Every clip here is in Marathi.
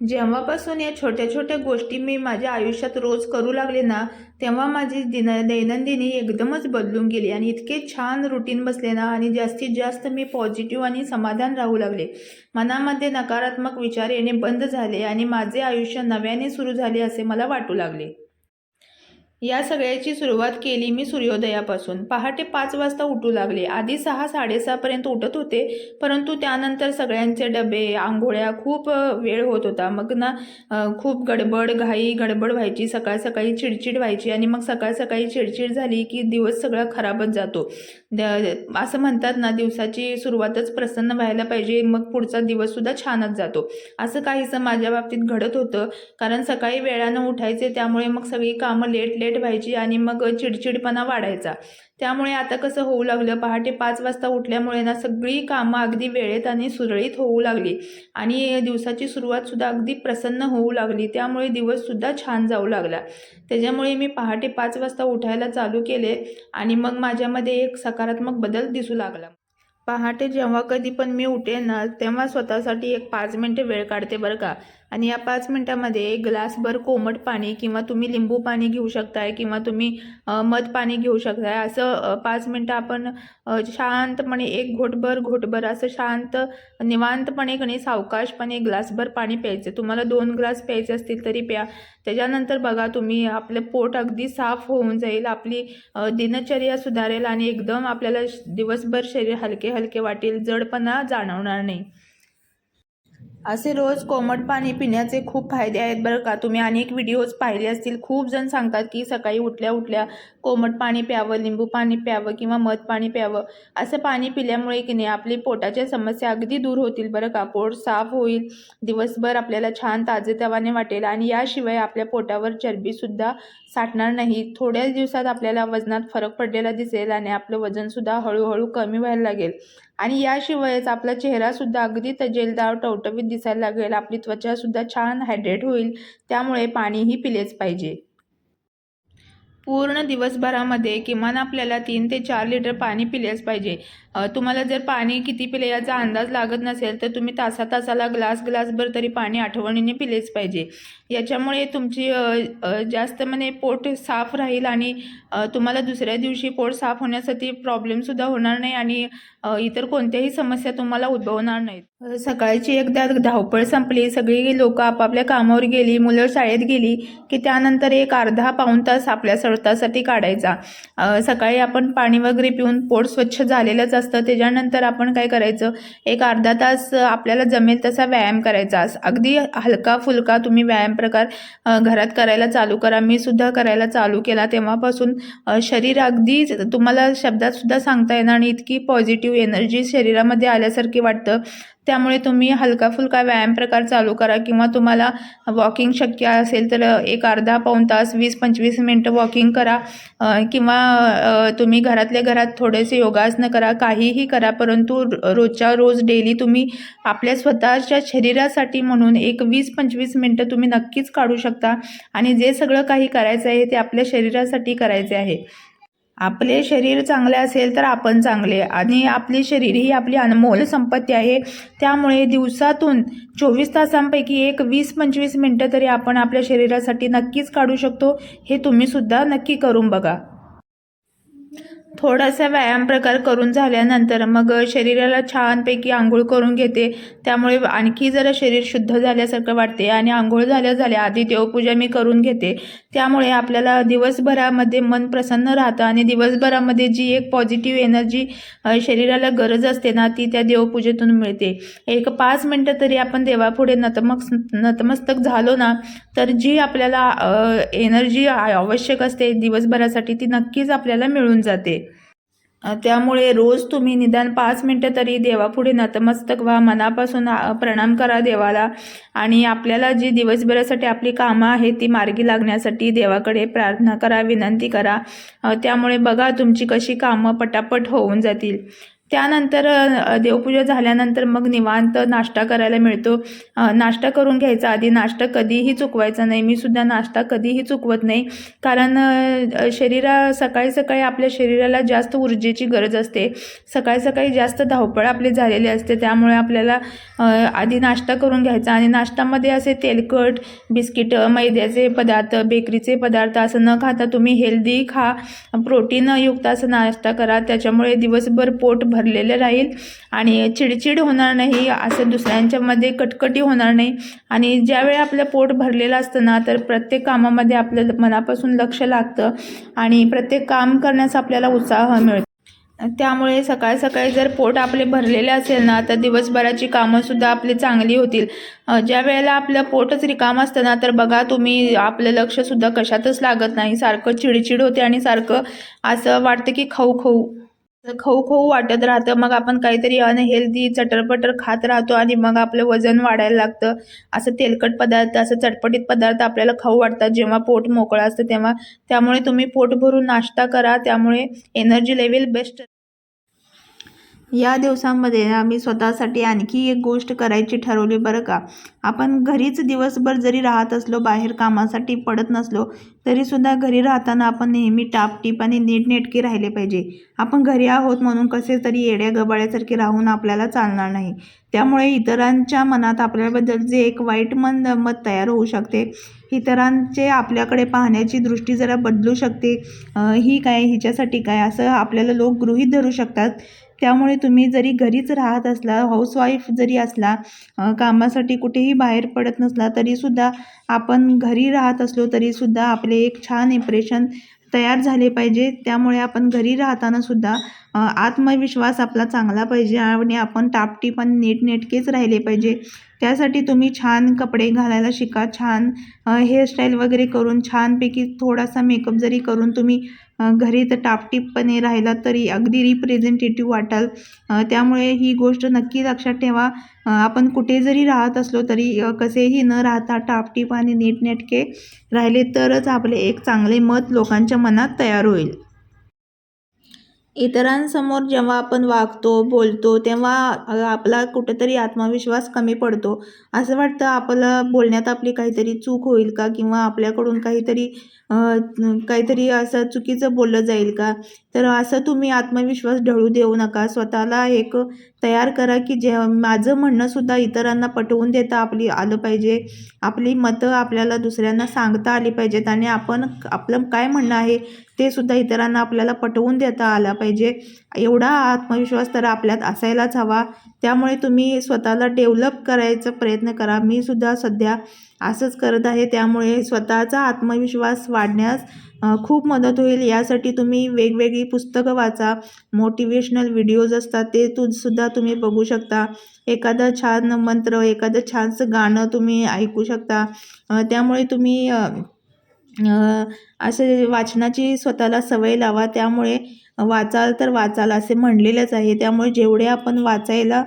जेव्हापासून या छोट्या छोट्या गोष्टी मी माझ्या आयुष्यात रोज करू लागले ना तेव्हा माझी दिन दैनंदिनी एकदमच बदलून गेली आणि इतके छान रुटीन बसले ना आणि जास्तीत जास्त मी पॉझिटिव्ह आणि समाधान राहू लागले. मनामध्ये नकारात्मक विचार येणे बंद झाले आणि माझे आयुष्य नव्याने सुरू झाले असे मला वाटू लागले. या सगळ्याची सुरुवात केली मी सूर्योदयापासून. पहाटे पाच वाजता उठू लागले. आधी सहा साडेसहापर्यंत उठत होते परंतु त्यानंतर सगळ्यांचे डबे आंघोळ्या खूप वेळ होत होता. मग ना खूप गडबड घाई गडबड व्हायची. सकाळ सकाळी चिडचिड व्हायची आणि मग सकाळ सकाळी चिडचिड झाली की दिवस सगळा खराबच जातो. असं म्हणतात ना दिवसाची सुरुवातच प्रसन्न व्हायला पाहिजे मग पुढचा दिवससुद्धा छानच जातो. असं काहीसं माझ्या बाबतीत घडत होतं कारण सकाळी वेळानं उठायचे त्यामुळे मग सगळी कामं लेट लेट व्हायची आणि मग चिडचिडपणा वाढायचा. त्यामुळे आता कसं होऊ लागलं पहाटे पाच वाजता उठल्यामुळे ना सगळी कामं अगदी वेळेत आणि सुरळीत होऊ लागली. आणि दिवसाची सुरुवातसुद्धा अगदी प्रसन्न होऊ लागली त्यामुळे दिवससुद्धा छान जाऊ लागला. त्याच्यामुळे मी पहाटे पाच वाजता उठायला चालू केले आणि मग माझ्यामध्ये एक सकाळ सकारात्मक बदल दिसू लागला. पहाटे जेव्हा कधी पण मी उठेन ना तेव्हा स्वतःसाठी एक पाच मिनिटे वेळ काढते बरं का. आणि या पाच मिनटामध्ये एक ग्लासभर कोमट पाणी किंवा तुम्ही लिंबू पाणी घेऊ शकताय किंवा तुम्ही मध पाणी घेऊ शकताय. असं पाच मिनटं आपण शांतपणे एक घोटभर घोटभर असं शांत निवांतपणे कणी सावकाशपणे ग्लासभर पाणी प्यायचं. तुम्हाला दोन ग्लास प्यायचे असतील तरी प्या. त्याच्यानंतर बघा तुम्ही आपलं पोट अगदी साफ होऊन जाईल. आपली दिनचर्या सुधारेल आणि एकदम आपल्याला श- दिवसभर शरीर हलके हलके वाटेल. जडपणा जाणवणार नाही. असे रोज कोमट पाणी पिण्याचे खूप फायदे आहेत बरं का. तुम्ही अनेक व्हिडिओज पाहिले असतील. खूप जण सांगतात की सकाळी उठल्या उठल्या कोमट पाणी प्यावं लिंबू पाणी प्यावं किंवा मध पाणी प्यावं. असं पाणी पिल्यामुळे की नाही आपली पोटाच्या समस्या अगदी दूर होतील बरं का. पोट साफ होईल. दिवसभर आपल्याला छान ताजेतवाने वाटेल आणि याशिवाय आपल्या पोटावर चरबीसुद्धा साठणार नाही. थोड्याच दिवसात आपल्याला वजनात फरक पडलेला दिसेल आणि आपलं वजनसुद्धा हळूहळू कमी व्हायला लागेल. आणि याशिवायच आपला चेहरासुद्धा अगदी तजेलदार टवटवीत दिसायला लागेल. आपली त्वचासुद्धा छान हायड्रेट होईल. त्यामुळे पाणीही पिलेच पाहिजे. पूर्ण दिवसभरामध्ये किमान आपल्याला तीन ते चार लिटर पाणी पिलेच पाहिजे. तुम्हाला जर पाणी किती पिले याचा अंदाज लागत नसेल तर तुम्ही तासा तासाला ग्लास ग्लासभर तरी पाणी आठवणीने पिलेच पाहिजे. याच्यामुळे तुमची जास्त म्हणजे पोट साफ राहील आणि तुम्हाला दुसऱ्या दिवशी पोट साफ होण्यासाठी प्रॉब्लेमसुद्धा होणार नाही आणि इतर कोणत्याही समस्या तुम्हाला उद्भवणार नाहीत. सकाळची एकदा धावपळ संपली सगळी लोक आपापल्या कामावर गेली मुलं शाळेत गेली की त्यानंतर एक अर्धा पाऊण तास आपल्या स्वतःसाठी काढायचा. सकाळी आपण पाणी वगैरे पिऊन पोट स्वच्छ झालेलंच असतं. त्याच्यानंतर आपण काय करायचं? एक अर्धा तास आपल्याला जमेल तसा व्यायाम करायचा. अगदी हलका फुलका तुम्ही व्यायाम प्रकार घरात करायला चालू करा. मी सुद्धा करायला चालू केला तेव्हापासून. शरीर अगदी तुम्हाला शब्दात सुद्धा सांगता येणार आणि इतकी पॉझिटिव्ह एनर्जी शरीरामध्ये आल्यासारखी वाटतं. त्यामुळे तुम्ही हलका फुलका व्यायाम प्रकार चालू करा किंवा तुम्हाला वॉकिंग शक्य असेल तर एक अर्धा पाऊण तास वीस पंचवीस मिनटं वॉकिंग करा. किंवा तुम्ही घरातल्या घरात थोडेसे योगासनं करा काहीही करा परंतु रोजच्या रोज डेली तुम्ही आपल्या स्वतःच्या शरीरासाठी म्हणून एक वीस पंचवीस मिनटं तुम्ही नक्कीच काढू शकता. आणि जे सगळं काही करायचं आहे ते आपल्या शरीरासाठी करायचे आहे. आपले शरीर चांगले असेल तर आपण चांगले. आणि आपले शरीर ही आपली अनमोल संपत्ती आहे. त्यामुळे दिवसातून चोवीस तासांपैकी एक वीस पंचवीस मिनटं तरी आपण आपल्या शरीरासाठी नक्कीच काढू शकतो. हे तुम्हीसुद्धा नक्की करून बघा. थोडासा व्यायाम प्रकार करून झाल्यानंतर मग शरीराला छानपैकी आंघोळ करून घेते. त्यामुळे आणखी जरा शरीर शुद्ध झाल्यासारखं वाटते आणि आंघोळ झाल्या झाल्या आधी देवपूजा मी करून घेते. त्यामुळे आपल्याला दिवसभरामध्ये मन प्रसन्न राहतं आणि दिवसभरामध्ये जी एक पॉझिटिव्ह एनर्जी शरीराला गरज असते ना ती त्या देवपूजेतून मिळते. एक पाच मिनटं तरी आपण देवापुढे नतमक नतमस्तक झालो ना तर जी आपल्याला एनर्जी आवश्यक असते दिवसभरासाठी ती नक्कीच आपल्याला मिळून जाते. त्यामुळे रोज तुम्ही निदान पाच मिनटं तरी देवापुढे नतमस्तक व्हा मनापासून प्रणाम करा देवाला. आणि आपल्याला जी दिवसभरासाठी आपली कामं आहेत ती मार्गी लागण्यासाठी देवाकडे प्रार्थना करा विनंती करा. त्यामुळे बघा तुमची कशी कामं पटापट होऊन जातील. त्यानंतर देवपूजा झाल्यानंतर मग निवांत नाश्ता करायला मिळतो. नाश्ता करून घ्यायचा आधी. नाश्ता कधीही चुकवायचा नाही. मी सुद्धा नाश्ता कधीही चुकवत नाही. कारण शरीरा सकाळी सकाळी आपल्या शरीराला जास्त ऊर्जेची गरज असते. सकाळी सकाळी जास्त धावपळ आपली झालेली असते. त्यामुळे आपल्याला आधी नाश्ता करून घ्यायचा आणि नाश्त्यामध्ये असे तेलकट बिस्किटं मैद्याचे पदार्थ बेकरीचे पदार्थ असं न खाता तुम्ही हेल्दी खा. प्रोटीनयुक्त असं नाश्ता करा. त्याच्यामुळे दिवसभर पोट भरलेलं राहील. आणि चिडचिड होणार नाही असं दुसऱ्यांच्यामध्ये कटकटी होणार नाही. आणि ज्यावेळी आपलं पोट भरलेलं असतं ना तर प्रत्येक कामामध्ये आपलं मनापासून लक्ष लागतं. आणि प्रत्येक काम करण्यास आपल्याला उत्साह मिळतो. त्यामुळे सकाळ सकाळी जर पोट आपले भरलेले असेल ना तर दिवसभराची कामंसुद्धा आपली चांगली होतील. ज्या वेळेला आपलं पोटच रिकाम असतं ना तर बघा तुम्ही आपलं लक्षसुद्धा कशातच लागत नाही. सारखं चिडचिड होते आणि सारखं असं वाटतं की खाऊ खाऊ. खाऊ खाऊ वाटत राहतं. मग आपण काहीतरी अनहेल्दी चटरपटर खात राहतो आणि मग आपलं वजन वाढायला लागतं. असं तेलकट पदार्थ असं चटपटीत पदार्थ आपल्याला खाऊ वाटतात. जेव्हा पोट मोकळं असतं तेव्हा. त्यामुळे तुम्ही पोट भरून नाश्ता करा. त्यामुळे एनर्जी लेवल बेस्ट या दिवसांमध्ये आम्ही स्वतःसाठी आणखी एक गोष्ट करायची ठरवली बरं का. आपण घरीच दिवसभर जरी राहत असलो बाहेर कामासाठी पडत नसलो तरीसुद्धा घरी राहताना आपण नेहमी टापटीप आणि नीटनेटके राहिले पाहिजे. आपण घरी आहोत म्हणून कसे तरी येड्या गबाळ्यासारखे राहून आपल्याला चालणार नाही. त्यामुळे इतरांच्या मनात आपल्याबद्दल जे एक वाईट मन मत तयार होऊ शकते इतरांचे आपल्याकडे पाहण्याची दृष्टी जरा बदलू शकते. ही काय हिच्यासाठी काय असं आपल्याला लोक गृहीत धरू शकतात. त्यामुळे तुम्ही जरी घरीच राहत असला हाऊसवाईफ जरी असला कामासाठी कुठेही बाहेर पडत नसला तरीसुद्धा आपण घरी राहत असलो तरीसुद्धा आपले एक छान इम्प्रेशन तयार झाले पाहिजे. त्यामुळे आपण घरी राहतानासुद्धा आत्मविश्वास आपला चांगला पाहिजे आणि आपण टापटीप आणि नीटनेटकेच राहिले पाहिजे. त्यासाठी तुम्ही छान कपडे घालायला शिका छान हेअरस्टाईल वगैरे करून छानपैकी थोडासा मेकअप जरी करून तुम्ही घरी तर टापटीपपणे राहिला तरी अगदी रिप्रेझेंटेटिव्ह वाटाल. त्यामुळे ही गोष्ट नक्की लक्षात ठेवा. आपण कुठे जरी राहत असलो तरी कसेही न राहता टापटीप आणि नीटनेटके राहिले तरच आपले एक चांगले मत लोकांच्या मनात तयार होईल. इतरांसमोर जेव्हा आपण वागतो बोलतो तेव्हा आपला कुठेतरी आत्मविश्वास कमी पडतो. असं वाटतं आपलं बोलण्यात आपली काहीतरी चूक होईल का? किंवा आपल्याकडून काहीतरी काहीतरी असं चुकीचं बोललं जाईल का? तर असं तुम्ही आत्मविश्वास ढळू देऊ नका. स्वतःला एक तयार करा की जे माझं म्हणणंसुद्धा इतरांना पटवून देता आपली आलं पाहिजे. आपली मतं आपल्याला दुसऱ्यांना सांगता आली पाहिजेत आणि आपण आपलं काय म्हणणं आहे ते सुद्धा इतरांना आपल्याला पटवून देता आला पाहिजे. पाहिजे. एवढा आत्मविश्वास तर आपल्यात असायलाच हवा. त्यामुळे तुम्ही स्वतःला डेव्हलप करायचा प्रयत्न करा. मी सुद्धा सध्या असंच करत आहे. त्यामुळे स्वतःचा आत्मविश्वास वाढण्यास खूप मदत होईल. यासाठी तुम्ही वेगवेगळी पुस्तकं वाचा. मोटिवेशनल व्हिडिओज असतात. ते तू सुद्धा तुम्ही बघू शकता. एखादं छान मंत्र एखादं छानसं गाणं तुम्ही ऐकू शकता. त्यामुळे तुम्ही असे वाचनाची स्वतःला सवय लावा. त्यामुळे वाचाल तर वाचाल असे म्हणलेलंच आहे. त्यामुळे जेवढे आपण वाचायला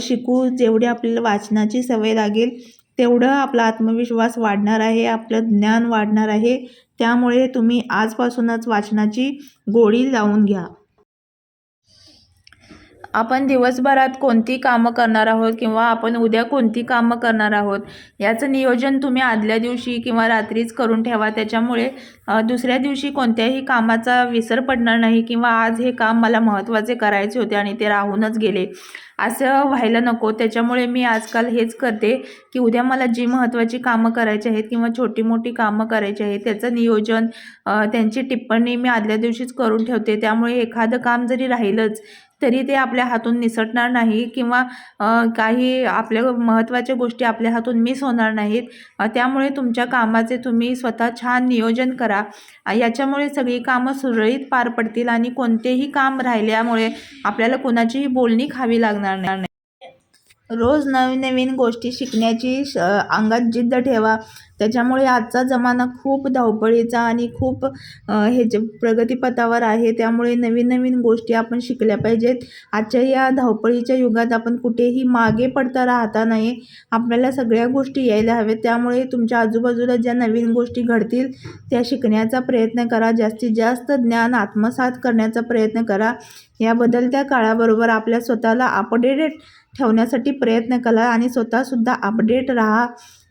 शिकू जेवढी आपल्याला वाचनाची सवय लागेल तेवढं आपला आत्मविश्वास वाढणार आहे आपलं ज्ञान वाढणार आहे. त्यामुळे तुम्ही आजपासूनच वाचनाची गोडी लावून घ्या. आपण दिवसभरात कोणती कामं करणार आहोत किंवा आपण उद्या कोणती कामं करणार आहोत याचं नियोजन तुम्ही आदल्या दिवशी किंवा रात्रीच करून ठेवा. त्याच्यामुळे दुसऱ्या दिवशी कोणत्याही कामाचा विसर पडणार नाही किंवा आज हे काम मला महत्त्वाचे करायचे होते आणि ते राहूनच गेले. असं व्हायला नको. त्याच्यामुळे मी आजकाल हेच करते की उद्या मला जी महत्त्वाची कामं करायची आहेत किंवा छोटी मोठी कामं करायची आहेत त्याचं नियोजन त्यांची टिप्पणी मी आदल्या दिवशीच करून ठेवते. त्यामुळे एखादं काम जरी राहिलंच तरी ते आपल्या हातून निसटणार नाही किंवा काही आपल्या महत्त्वाच्या गोष्टी आपल्या हातून मिस होणार नाहीत. त्यामुळे तुमच्या कामाचे तुम्ही स्वतः छान नियोजन करा. याच्यामुळे सगळी कामं सुरळीत पार पडतील आणि कोणतेही काम राहिल्यामुळे आपल्याला कोणाचीही बोलणी खावी लागणार नाही. रोज नवीन नवीन गोष्टी शिकण्याची श अंगात जिद्द ठेवा. त्याच्यामुळे आजचा जमाना खूप धावपळीचा आणि खूप ह्याच्या प्रगतीपथावर आहे त्यामुळे नवीन नवीन गोष्टी आपण शिकल्या पाहिजेत. आजच्या या धावपळीच्या युगात आपण कुठेही मागे पडता राहता नाही. आपल्याला सगळ्या गोष्टी यायला हव्यात. त्यामुळे तुमच्या आजूबाजूला ज्या नवीन गोष्टी घडतील त्या शिकण्याचा प्रयत्न करा. जास्तीत जास्त ज्ञान आत्मसात करण्याचा प्रयत्न करा. या बदलत्या काळाबरोबर आपल्या स्वतःला अपडेटेड ठेवण्यासाठी प्रयत्न करा आणि स्वतःसुद्धा अपडेट राहा.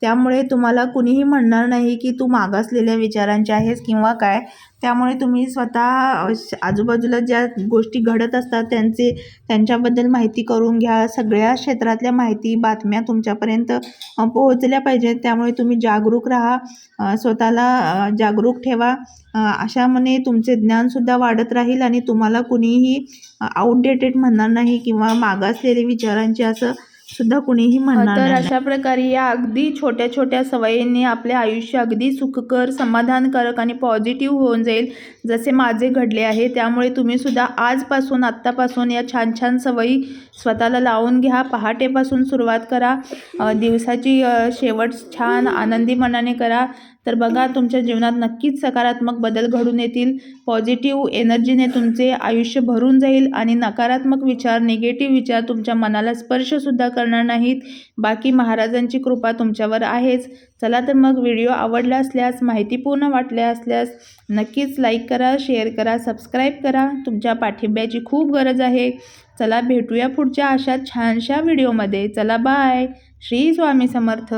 त्यामुळे तुम्हाला कुणीही म्हणणार नाही की तू मागासलेल्या विचारांची आहेस किंवा काय. त्यामुळे तुम्ही स्वतः श- आजूबाजूला ज्या गोष्टी घडत असतात त्यांचे त्यांच्याबद्दल माहिती करून घ्या. सगळ्या क्षेत्रातल्या माहिती बातम्या तुमच्यापर्यंत पोहोचल्या पाहिजेत. त्यामुळे तुम्ही जागरूक राहा. स्वतःला जागरूक ठेवा. अ, अशामुळे तुमचे ज्ञानसुद्धा वाढत राहील आणि तुम्हाला कुणीही आउटडेटेड म्हणणार नाही किंवा मागासलेले विचारांचे असं सुद्धा कुणीही म्हणणार तर अशा प्रकारे या अगदी छोट्या छोट्या सवयींनी आपले आयुष्य अगदी सुखकर समाधानकारक आणि पॉझिटिव्ह होऊन जाईल जसे माझे घडले आहे. त्यामुळे तुम्ही सुद्धा आजपासून आत्तापासून या छान छान सवयी स्वतःला लावून घ्या. पहाटेपासून सुरुवात करा. दिवसाची शेवट छान आनंदी मनाने करा. तर बघा तुमच्या जीवनात नक्कीच सकारात्मक बदल घडून येतील. पॉझिटिव्ह एनर्जीने तुमचे आयुष्य भरून जाईल आणि नकारात्मक विचार निगेटिव्ह विचार तुमच्या मनाला स्पर्शसुद्धा करणार नाहीत. बाकी महाराजांची कृपा तुमच्यावर आहेच. चला तर मग व्हिडिओ आवडला असल्यास माहितीपूर्ण वाटल्या असल्यास नक्कीच लाईक करा शेअर करा सबस्क्राईब करा. तुमच्या पाठिंब्याची खूप गरज आहे. चला भेटूया पुढच्या अशा छानशा व्हिडिओमध्ये. चला बाय श्री स्वामी समर्थ.